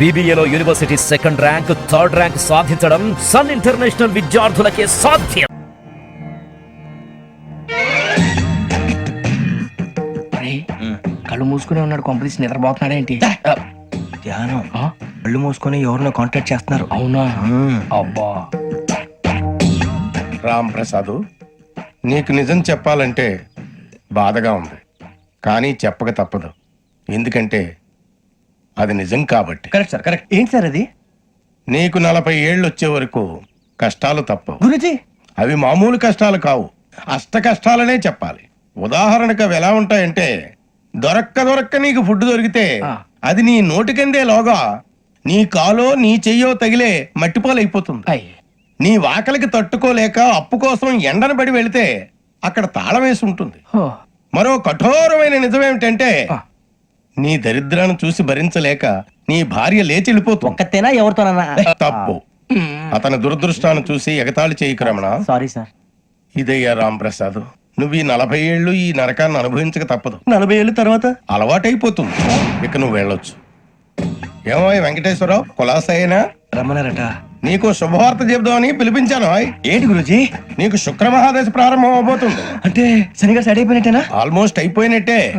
బీబీఏలో university second rank third rank సాధించడం Sun international విద్యార్థులకే సాధ్యం. అరే కళ్ళు మూసుకునే ఉన్నాడు కొంపదీసి నిద్రపోతున్నాడేంటి ధ్యానం? కళ్ళు మూసుకొని ఎవరినో కాంటాక్ట్ చేస్తున్నారు. అవునా. అబ్బా. రామ్ ప్రసాద్ నీకు నిజం చెప్పాలంటే బాధగా ఉంది. కానీ చెప్పక తప్పదు. ఎందుకంటే అది నిజం కాబట్టి. కరెక్ట్ సార్ కరెక్ట్ ఏంటి సార్ అది? నీకు నలభై ఏళ్ళు వచ్చే వరకు కష్టాలు తప్పవు. గురుజీ! అవి మామూలు కష్టాలు కావు. అష్ట కష్టాలనే చెప్పాలి. ఉదాహరణకు అవి ఎలా ఉంటాయంటే దొరక్క దొరక్క నీకు ఫుడ్ దొరికితే అది నీ నోటికందే లోగా నీ కాలో నీ చెయ్యో తగిలే మట్టిపాలైపోతుంది. నీ వాకలికి తట్టుకోలేక అప్పు కోసం ఎండను పడి వెళితే అక్కడ తాళం వేసి ఉంటుంది. మరో కఠోరమైన నిజమేమిటంటే. నీ దరిద్రాన్ని చూసి భరించలేక నీ భార్య లేచి వెళ్ళిపోతుంది. ఒక్కతేనా ఎవరితోనన్నా? తప్పు. అతని దురదృష్టాన్ని చూసి ఎగతాళి చేయకు రమణ సారీ సార్. ఇదయ్యా రాంప్రసాద్ నువ్వు ఈ నలభై ఏళ్ళు ఈ నరకాన్ని అనుభవించక తప్పదు. నలభై ఏళ్ళ తర్వాత? అలవాటైపోతుంది. ఇక నువ్వు వెళ్ళొచ్చు. ఏమో వెంకటేశ్వరరావు? కులాసైనా? రమ్మన్నారట. నీకు శుభవార్త చెబుదామని పిలిపించాను. ఏంటి గురుజీ? నీకు శుక్ర మహాదశ ప్రారంభం అవబోతుంది. అంటే శనిగా సెట్ అయిపోయినట్టేనా? ఆల్మోస్ట్ అయిపోయినట్టే.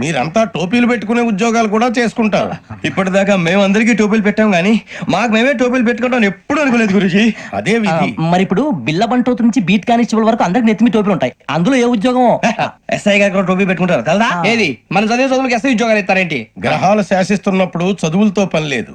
మీరంతా టోపీలు పెట్టుకునే ఉద్యోగాలు కూడా చేసుకుంటారు. ఇప్పటిదాకా మేము అందరికీ టోపీలు పెట్టాం కానీ మాకు మేమే టోపీలు పెట్టుకుంటాం ఎప్పుడు అనుకోలేదు గురుజీ. అదే విధి. మరి ఇప్పుడు బిల్ల బంటోతు నుంచి బీట్ కానిస్టేబుల్ వరకు అందరికి నెత్తిమి టోపీలు ఉంటాయి. అందులో ఏ ఉద్యోగం ఎస్ఐ గారు కూడా టోపీ పెట్టుకుంటారు. తెలదా? ఏది? మన చదివే చదువులకు ఎస్ఐ ఉద్యోగాలు ఇస్తారేంటి? గ్రహాలు శాసిస్తున్నప్పుడు చదువులతో పని లేదు.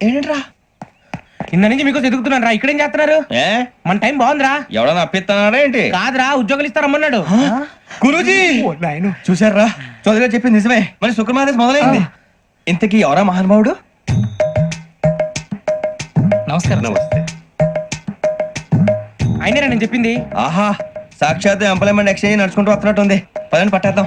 ఏంటరా? కింద నుంచి మీకు ఎదుగుతున్నాను రా. ఇక్కడేం చేస్తున్నారు? మన టైం బాగుందిరా. ఎవడన్నా అప్పిస్తున్నాడా ఏంటి? కాదురా ఉద్యోగాలు ఇస్తారమ్మన్నాడు గురుజీ! చూసారా చౌదరిగా చెప్పింది నిజమే. మరి శుక్రమాదేశ్ మొదలైంది. ఇంతకీ ఎవరా మహానుభావుడు? నమస్కారం నమస్తే. అయినరా నేను చెప్పింది. ఆహా సాక్షాత్ ఎంప్లాయ్మెంట్ ఎక్స్చేంజ్ నడుచుకుంటూ వస్తున్నట్టు ఉంది పదండి పట్టేద్దాం.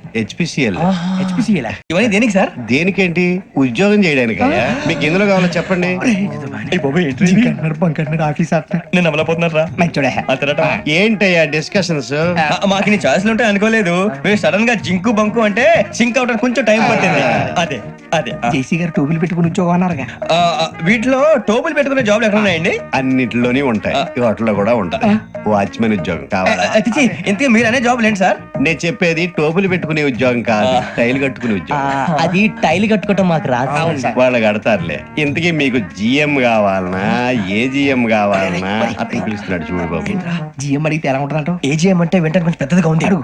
హెచ్పిసిఎల్ హెచ్పిసిఎలా ఇవన్నీ దేనికి సార్? దేనికేంటి? ఉద్యోగం చేయడానికి మీకు ఎందులో కావాలో చెప్పండి. నేను అమలపోతున్నారా? ఏంటయ్యా డిస్కషన్స్? మాకు నీ ఛాయిస్లు ఉంటాయి అనుకోలేదు. మీరు సడన్గా జింకు బంకు అంటే సింక్ అవడానికి కొంచెం టైం పట్టింది. అదే. అదే ఆ. జేసీ గారు టోపీలు పెట్టుకుని ఉద్యోగం అన్నారుగా. ఆ, ఆ, వీటిలో టోపులు పెట్టుకునే జాబ్లు ఎక్కడ ఉన్నాయండి అన్నిటిలోనే ఉంటాయి. వాటిలో కూడా ఉంటాయి. వాచ్మెన్ ఉద్యోగం కావాలా? అతిచి ఇంతకీ మీరు అనే జాబ్ లేండి సార్? నేను చెప్పేది టోపులు పెట్టుకునే ఉద్యోగం కాదు టైల్ కట్టుకునే ఉద్యోగం. అది టైల్ కట్టుకోవటం మాకు రాదు. వాళ్ళు కడతారులే. ఇంతకీ మీకు జిఎం కావాలనా? ఏ జిఎం కావాలనా? అతను పిలుస్తున్నాడు చూడు బాబు. జిఎం అడిగితే ఎలా ఉంటుందంట ఏజీఎం అంటే వింటానికి కొంచెం పెద్దదిగా ఉంది. అడుగు.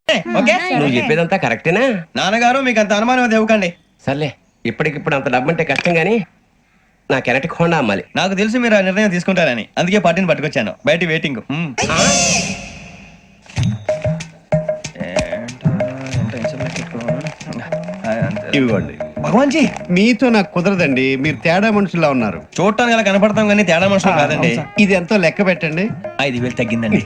ఓకే. నువ్వు చెప్పేదంతా కరెక్టేనా? నాన్నగారు మీకు అంత అనుమానం అది ఇవ్వకండి. సర్లే ఇప్పటికిప్పుడు అంత డబ్బు అంటే కష్టం కానీ నా కెనటిక్ హోండా అమ్మాలి. నాకు తెలుసు మీరు ఆ నిర్ణయం తీసుకుంటారని. అందుకే పార్టీని పట్టుకొచ్చాను. బయట వెయిటింగ్. ఇవ్వండి. భగవాన్ జీ మీతో నాకు కుదరదండి. మీరు తేడా మనుషులా ఉన్నారు. చూడటానికి అలా కనపడతాం కానీ తేడా మనుషులు కాదండి. ఇది ఎంతో లెక్క పెట్టండి. ఐదు వేలు తగ్గిందండి.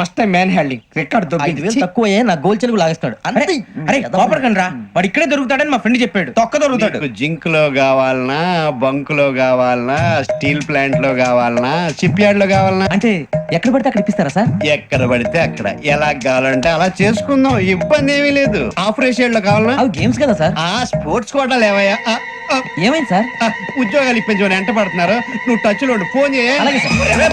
First time man handing record ఐదు వేలు దొబ్బింది తక్కువ నా గోల్ చెలుగు లాగేస్తాడు. అంతే. అరే కోపడకండి రా. వాడు ఇక్కడే దొరుకుతాడని మా ఫ్రెండ్ చెప్పాడు. తొక్క దొరుకుతాడు. జింక్లో కావాలనా బంక్లో కావాలనా స్టీల్ ప్లాంట్లో కావాలనా షిప్ యార్డ్లో కావాలనా? అంటే ఎక్కడ పడితే అక్కడ ఇప్పిస్తారా సార్? ఎక్కడ పడితే అక్కడ. ఎలా కావాలంటే అలా చేసుకుందాం. ఇబ్బంది ఏమీ లేదు. ఆపరేషన్లో కావాలనా? అవి గేమ్స్ కదా సార్. ఆ స్పోర్ట్స్ ఆ, ఆ, ఏమైంది సార్? ఆ, ఉద్యోగాలు ఇప్పించమని ఎంట పడుతున్నారు. నువ్వు టచ్లో ఉండు. ఫోన్ చేయ. అలాగే సార్.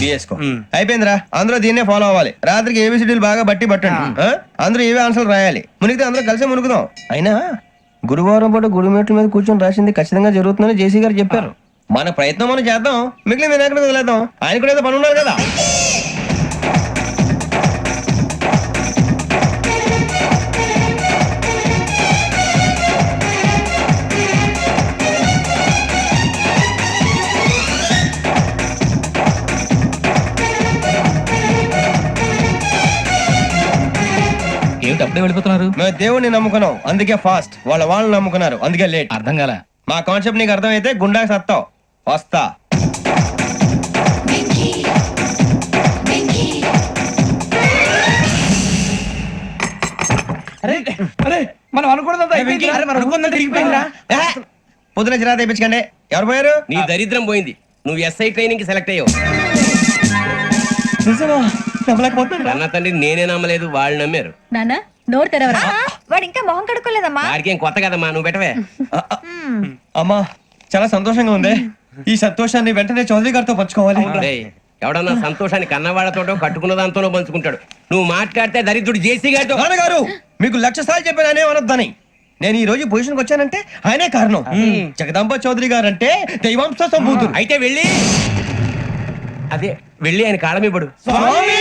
బిఎస్కో అయిపోయిందిరా. అందరూ దీన్నే ఫాలో అవ్వాలి. రాత్రికి ఏబిసిడీలు బాగా బట్టి పట్టండి. ఆ? అందరూ ఏవే ఆన్సర్లు రాయాలి. మునిగితే అందరూ కలిసి మునుగుదాం. అయినా గురువారం పాటు గురుమేట్ల మీద కూర్చొని రాసింది ఖచ్చితంగా జరుగుతుందని జేసీ గారు చెప్పారు. మన ప్రయత్నం మనం చేద్దాం. మిగిలిన వినాయకుడు వదిలేద్దాం. ఆయన కూడా ఏదో పని ఉన్నారు కదా. అప్పుడే వెళ్ళిపోతున్నారు. మేము దేవుడిని నమ్ముకున్నాం. అందుకే ఫాస్ట్. వాళ్ళ వాళ్ళు నమ్ముకున్నారు. అందుకే లేట్. అర్థం కాల. మా కాన్సెప్ట్ నీకు అర్థమైతే గుండా సత్తావు. వస్తా. మనం అనుకున్నదంతా అయిపోయింది మనం అనుకున్నదంతా తిరిగిపోయిందిరా. ఏ? పొద్దున చిరా తెప్పించకండి ఎవరు పోయారు? నీ దరిద్రం పోయింది. నువ్వు ఎస్ఐ ట్రైనింగ్కి సెలెక్ట్ అయ్యావు. అన్న తండ్రి నేనే నమ్మలేదు వాళ్ళు నమ్మారు. నాన్న నోరు తెరవరా? వాడు ఇంకా మొహం కడుక్కోలేదమ్మా. వాడికి కొత్త కదమ్మా నువ్వు పెట్టవే. అమ్మా చాలా సంతోషంగా ఉంది. ఈ సంతోషాన్ని వెంటనే చౌదరి గారితో పంచుకోవాలి. ఎవడన్నా సంతోషాన్ని కన్నవాళ్ళతోటో కట్టుకున్న దాంతోనో పంచుకుంటాడు. నువ్వు మాట్లాడితే దరిద్రుడు జేసీ గారితో నాన్నగారు మీకు లక్ష సార్లు చెప్పాను అనే అనొద్దని. నేను ఈ రోజు పొజిషన్కి వచ్చానంటే ఆయనే కారణం. జగదాంబ చౌదరి గారు అంటే దైవాంశ సంభూతుడు. అయితే వెళ్ళి అదే వెళ్ళి ఆయన కాళ్ళ మీద పడు. స్వామి!